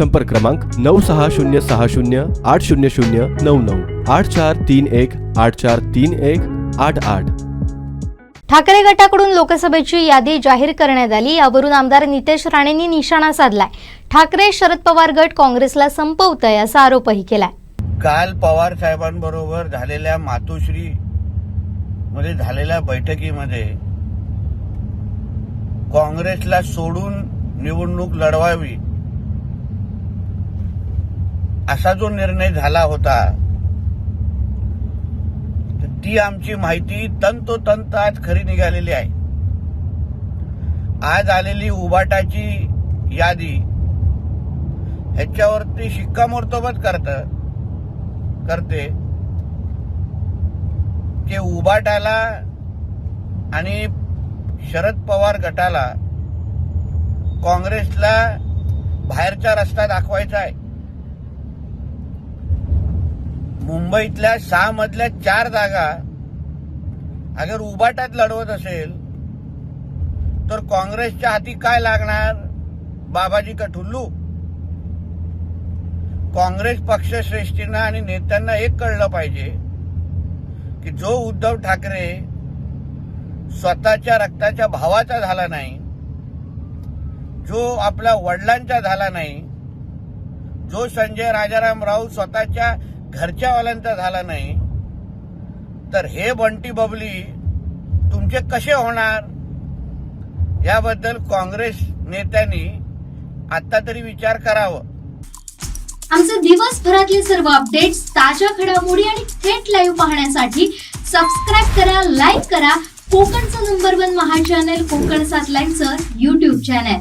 संपर्क क्रमांक नऊ सहा शून्य सहा शून्य आठ शून्य शून्य नऊ नऊ आठ चार तीन एक आठ चार तीन एक आठ आठ. ठाकरे गटाकडून लोकसभेची यादी जाहीर करण्यात आली. यावरून आमदार नितेश राणेंनी निशाणा साधलाय. ठाकरे शरद पवार गट काँग्रेसला संपवतय असा आरोपही केलाय. काल पवार साहेबांबरोबर झालेल्या मातोश्री मध्ये झालेल्या बैठकीमध्ये काँग्रेसला सोडून निवडणूक लढवावी असा जो निर्णय झाला होता ती आमची माहिती तंतोतंत आज खरी निघालेली आहे. आज आलेली उबाटाची यादी ह्याच्यावरती शिक्कामोर्तबच करत करते. ते उबाटाला आणि शरद पवार गटाला काँग्रेसला बाहेरचा रस्ता दाखवायचा आहे. मुंबईतल्या सहा मधल्या चार जागा अगर उबाटात लढवत असेल तर काँग्रेसच्या हाती काय लागणार? बाबाजी का ठुल्लू? काँग्रेस पक्षश्रेष्ठींना आणि नेत्यांना एक कळलं पाहिजे की जो उद्धव ठाकरे स्वतःच्या रक्ताच्या भावाचा झाला नाही जो आपल्या वडिलांचा झाला नाही जो संजय राजाराम राऊत स्वतःच्या घरच्यावाल्यांचा झाला नाही तर हे बंटी बबली तुमचे कसे होणार? याबद्दल काँग्रेस नेत्यांनी आता तरी विचार करावं. आमचे दिवसभरातले सर्व अपडेट्स ताज्या घडामोडी आणि थेट लाईव्ह पाहण्यासाठी सबस्क्राईब करा लाईक करा. कोकणचं number one Maha channel Konkan सात लाईनचं युट्यूब चॅनल